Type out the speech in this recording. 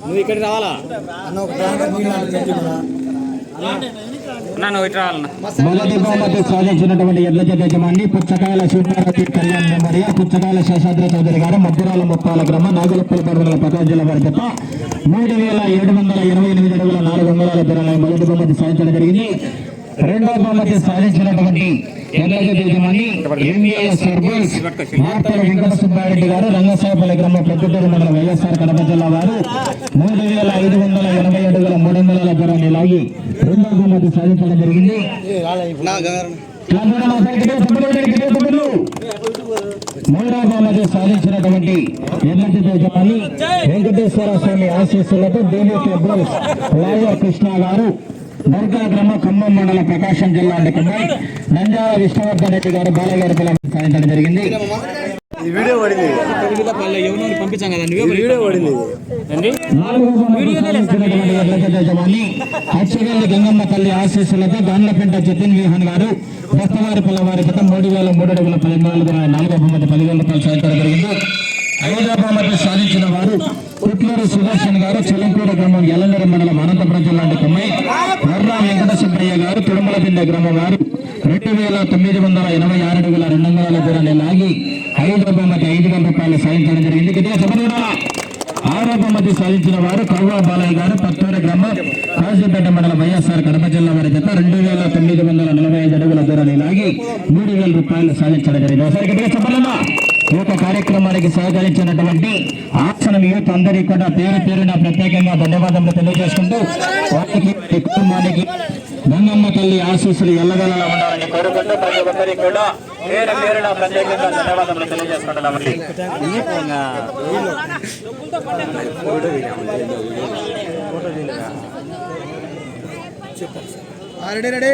నువ్వు ఇక్కడ రావాలా? నువ్వు ఇటు రావాలన్నా. మొదటి సాధించినటువంటి యజమాని పుచ్చకాయల సూర్యావతి కళ్యాణ్ మెమోరియా పుచ్చకాయల శేషాద్రి చౌదరి గారు మధ్యరాల ముప్పాల గ్రామ నాగులపల్లి పర్వల పతాక జిల్లా వారి జత మూడు వేల ఏడు వందల ఇరవై ఎనిమిది అడుగుల నాలుగు వందల దూరాల మొదటి బహుమతి సాధించడం జరిగింది. రెండవ బహుమతి సాధించినటువంటి ఎడ్ల ఎంఏఎస్ సర్వీస్ మార్తల గారు రంగసాయపల్లి గ్రామ ప్రొద్దుటూరు మండలం వైఎస్ఆర్ కడప జిల్లా వారు. మూడు వేల ఐదు వందల ఎనభై అడుగుల మూడు వందల దూరాన్ని లాగి బహుమతి సాధించడం జరిగింది. మూడవ బహుమతి సాధించినటువంటి వెంకటేశ్వర స్వామి ఆశీస్సులతో దేవి క్లబ్స్ లాయర్ కృష్ణ గారు దర్గా గ్రామ ఖమ్మం మండల ప్రకాశం జిల్లా కుమార్ నంజాల విష్ణువర్ధన్ రెడ్డి గారు బాలయ్య గారి పిల్లలు సాధించడం జరిగింది. ఈ వీడియో పడింది. పంపించాం కదా వీడియో యజమాని అచ్చగల్లి గంగమ్మ తల్లి ఆశీస్సులతో గాండ్లపెంట జతిన్ విహాన్ గారు బస్తవారి పిల్లవారి గత మూడు వేల మూడు అడుగుల పదినాలుగు నాలుగో బహుమతి పదివేల రూపాయలు సాధించడం జరిగింది. ఐదవ బహుమతి సాధించిన వారు పుట్లూరు సుదర్శన్ గారు చెలంపూడ గ్రామం ఎల్లందరి మండలం అనంతపురం జిల్లా వెంకట సుబ్బయ్య గారు తిరుమలపిండ గ్రామం వారు రెండు వేల తొమ్మిది వందల ఎనభై ఆరు అడుగుల రెండు వందల దూరాన్ని లాగి ఐదవ బహుమతి ఐదు వేల రూపాయలు సాధించడం జరిగింది గట్టిగా చెప్పండి ఆరో బహుమతి సాధించిన వారు కవ్వా బాలయ్య గారు పత్తూరు గ్రామం కాజీపేట మండలం వైఎస్ఆర్ కడప జిల్లా వారి జత రెండు వేల తొమ్మిది వందల నలభై ఐదు అడుగుల దూరాన్ని లాగి మూడు వేల రూపాయలు సాధించడం జరిగింది ఒకసారి గట్టిగా చెప్పాలమ్మా ఈ యొక్క కార్యక్రమానికి సహకరించినటువంటి ఆసనం యూత్ అందరికీ కూడా పేరు పేరున ప్రత్యేకంగా ధన్యవాదములు తెలియజేసుకుంటూ వారికి కుటుంబానికి గంగమ్మ తల్లి ఆశీస్సులు ఎల్లగలలా ఉండాలని కోరుకుంటూ ప్రతి ఒక్కరికి కూడా పేరు పేరున ప్రత్యేకంగా ధన్యవాదములు తెలియజేసుకుంటున్నామండి. Ready ready.